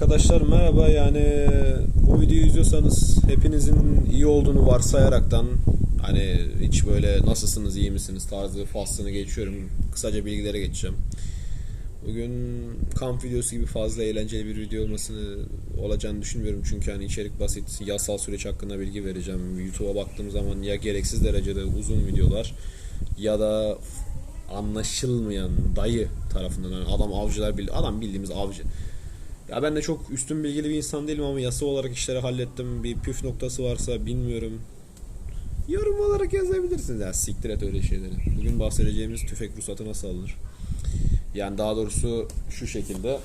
Arkadaşlar merhaba yani bu videoyu izliyorsanız hepinizin iyi olduğunu varsayaraktan hani hiç böyle nasılsınız iyi misiniz tarzı faslını geçiyorum kısaca bilgilere geçeceğim. Bugün kamp videosu gibi fazla eğlenceli bir video olmasını olacağını düşünmüyorum çünkü hani içerik basit yasal süreç hakkında bilgi vereceğim. YouTube'a baktığım zaman ya gereksiz derecede uzun videolar ya da anlaşılmayan dayı tarafından yani adam avcılar adam bildiğimiz avcı. Ya ben de çok üstün bilgili bir insan değilim ama yasa olarak işleri hallettim. Bir püf noktası varsa bilmiyorum. Yorum olarak yazabilirsiniz. Ya siktir et öyle şeyleri. Bugün bahsedeceğimiz tüfek ruhsatı nasıl alınır? Yani daha doğrusu şu şekilde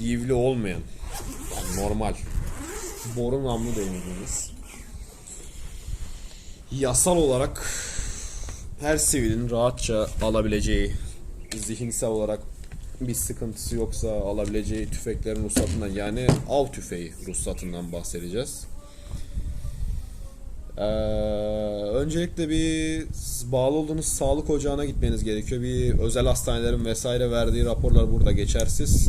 yivli olmayan yani normal boru namlu denediğimiz yasal olarak her sivilin rahatça alabileceği zihinsel olarak bir sıkıntısı yoksa alabileceği tüfeklerin ruhsatından yani av tüfeği ruhsatından bahsedeceğiz. Ee, öncelikle bir bağlı olduğunuz sağlık ocağına gitmeniz gerekiyor. Bir özel hastanelerin vesaire verdiği raporlar burada geçersiz.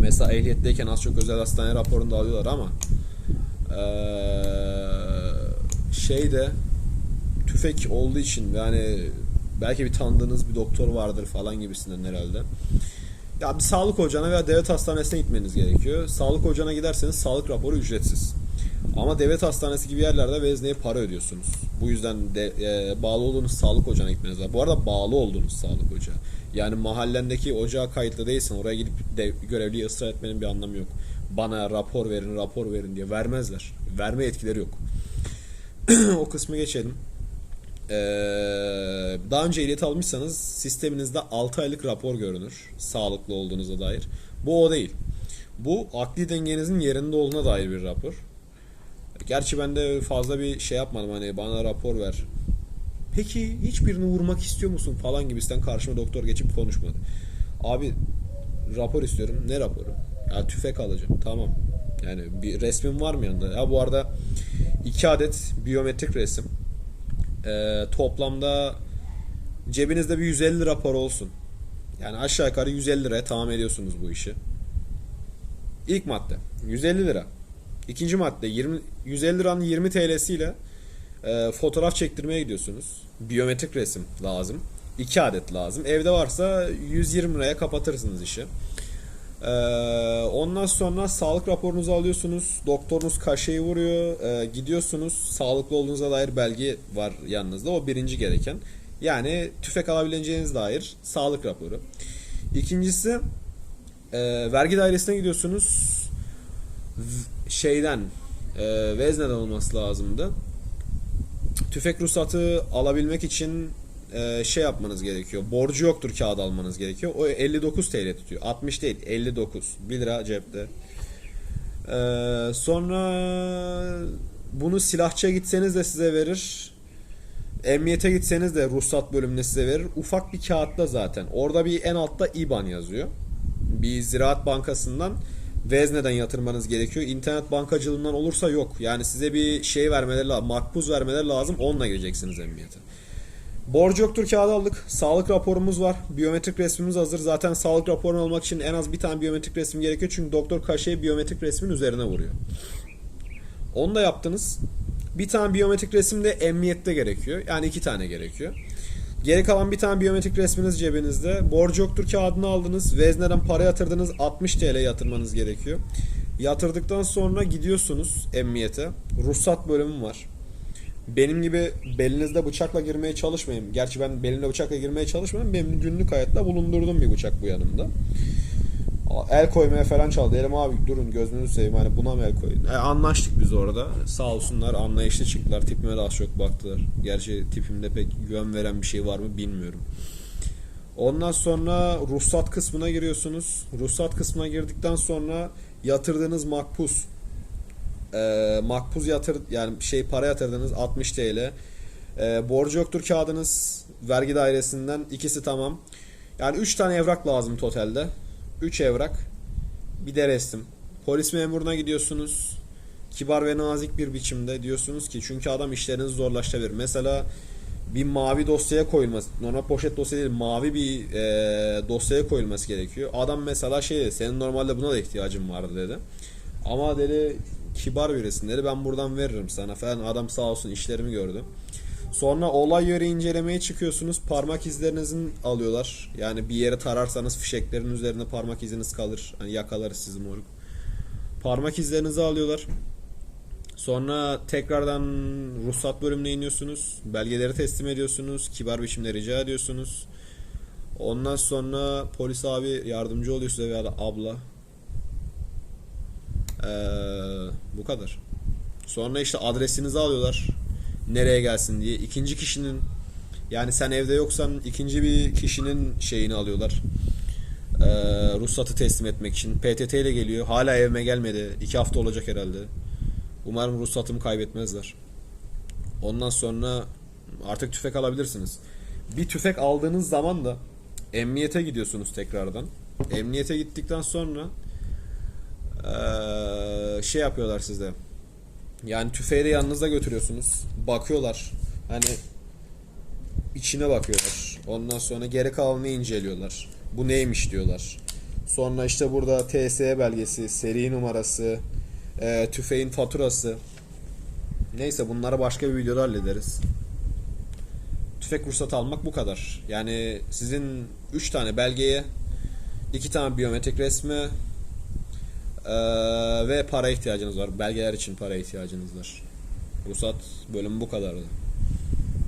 Mesela ehliyetteyken az çok özel hastane raporunu da alıyorlar ama ee, şeyde tüfek olduğu için yani belki bir tanıdığınız bir doktor vardır falan gibisinden herhalde. Ya bir sağlık ocağına veya devlet hastanesine gitmeniz gerekiyor. Sağlık ocağına giderseniz sağlık raporu ücretsiz. Ama devlet hastanesi gibi yerlerde vezneye para ödüyorsunuz. Bu yüzden de e, bağlı olduğunuz sağlık ocağına gitmeniz lazım. Bu arada bağlı olduğunuz sağlık ocağı. Yani mahallendeki ocağa kayıtlı değilsen oraya gidip de görevliyi ısrar etmenin bir anlamı yok. Bana rapor verin, rapor verin diye vermezler. Verme yetkileri yok. o kısmı geçelim. Ee, daha önce ehliyet almışsanız sisteminizde 6 aylık rapor görünür. Sağlıklı olduğunuza dair. Bu o değil. Bu akli dengenizin yerinde olduğuna dair bir rapor. Gerçi ben de fazla bir şey yapmadım hani bana rapor ver. Peki hiçbirini vurmak istiyor musun falan gibisinden karşıma doktor geçip konuşmadı. Abi rapor istiyorum. Ne raporu? Ya tüfek alacağım. Tamam. Yani bir resmin var mı yanında? Ya bu arada iki adet biyometrik resim. Ee, toplamda cebinizde bir 150 lira para olsun. Yani aşağı yukarı 150 liraya tamam ediyorsunuz bu işi. İlk madde 150 lira. İkinci madde 20 150 liranın 20 TL'siyle e, fotoğraf çektirmeye gidiyorsunuz. Biyometrik resim lazım. 2 adet lazım. Evde varsa 120 liraya kapatırsınız işi. Ee, ondan sonra sağlık raporunuzu alıyorsunuz. Doktorunuz kaşeyi vuruyor. Ee, gidiyorsunuz. Sağlıklı olduğunuza dair belge var yanınızda. O birinci gereken. Yani tüfek alabileceğiniz dair sağlık raporu. İkincisi e, vergi dairesine gidiyorsunuz. Şeyden e, vezneden olması lazımdı. Tüfek ruhsatı alabilmek için e, şey yapmanız gerekiyor. Borcu yoktur kağıt almanız gerekiyor. O 59 TL tutuyor. 60 değil 59. 1 lira cepte. E, sonra bunu silahçıya gitseniz de size verir. Emniyete gitseniz de ruhsat bölümüne size verir. Ufak bir kağıtta zaten. Orada bir en altta IBAN yazıyor. Bir Ziraat Bankası'ndan vezneden yatırmanız gerekiyor. İnternet bankacılığından olursa yok. Yani size bir şey vermeleri lazım. Makbuz vermeleri lazım. Onunla gireceksiniz emniyete. Borcu yoktur kağıdı aldık. Sağlık raporumuz var. Biyometrik resmimiz hazır. Zaten sağlık raporunu almak için en az bir tane biyometrik resim gerekiyor. Çünkü doktor kaşeyi biyometrik resmin üzerine vuruyor. Onu da yaptınız. Bir tane biyometrik resim de emniyette gerekiyor. Yani iki tane gerekiyor. Geri kalan bir tane biyometrik resminiz cebinizde. Borcu yoktur kağıdını aldınız. Vezneden para yatırdınız. 60 TL yatırmanız gerekiyor. Yatırdıktan sonra gidiyorsunuz emniyete. Ruhsat bölümü var. Benim gibi belinizde bıçakla girmeye çalışmayın. Gerçi ben belimde bıçakla girmeye çalışmıyorum. Benim günlük hayatta bulundurdum bir bıçak bu yanımda. El koymaya falan çaldı. Dedim abi durun gözünüzü seveyim hani buna mı el koyun? E, anlaştık biz orada. Sağ olsunlar anlayışlı çıktılar. Tipime de az çok baktılar. Gerçi tipimde pek güven veren bir şey var mı bilmiyorum. Ondan sonra ruhsat kısmına giriyorsunuz. Ruhsat kısmına girdikten sonra yatırdığınız makpus e, makbuz yatır yani şey para yatırdınız 60 TL. E, borcu yoktur kağıdınız vergi dairesinden ikisi tamam. Yani 3 tane evrak lazım totalde. 3 evrak. Bir de resim. Polis memuruna gidiyorsunuz. Kibar ve nazik bir biçimde diyorsunuz ki çünkü adam işlerinizi zorlaştırabilir. Mesela bir mavi dosyaya koyulması, normal poşet dosya değil, mavi bir e, dosyaya koyulması gerekiyor. Adam mesela şey dedi, senin normalde buna da ihtiyacın vardı dedi. Ama dedi kibar birisin dedi, ben buradan veririm sana falan. Adam sağ olsun işlerimi gördü. Sonra olay yeri incelemeye çıkıyorsunuz. Parmak izlerinizin alıyorlar. Yani bir yere tararsanız fişeklerin üzerinde parmak iziniz kalır. Hani yakalarız sizi moruk. Parmak izlerinizi alıyorlar. Sonra tekrardan ruhsat bölümüne iniyorsunuz. Belgeleri teslim ediyorsunuz. Kibar biçimde rica ediyorsunuz. Ondan sonra polis abi yardımcı oluyor size veya da abla. Ee, bu kadar. Sonra işte adresinizi alıyorlar. Nereye gelsin diye. İkinci kişinin yani sen evde yoksan ikinci bir kişinin şeyini alıyorlar. Ee, ruhsatı teslim etmek için. PTT ile geliyor. Hala evime gelmedi. İki hafta olacak herhalde. Umarım ruhsatımı kaybetmezler. Ondan sonra artık tüfek alabilirsiniz. Bir tüfek aldığınız zaman da emniyete gidiyorsunuz tekrardan. Emniyete gittikten sonra eee, şey yapıyorlar sizde. Yani tüfeği de yanınızda götürüyorsunuz. Bakıyorlar. Hani içine bakıyorlar. Ondan sonra geri kalanını inceliyorlar. Bu neymiş diyorlar. Sonra işte burada TSE belgesi, seri numarası, e, tüfeğin faturası. Neyse bunları başka bir videoda hallederiz. Tüfek ruhsatı almak bu kadar. Yani sizin 3 tane belgeye 2 tane biyometrik resmi e, ve para ihtiyacınız var. Belgeler için para ihtiyacınız var. Ruhsat bölümü bu kadardı.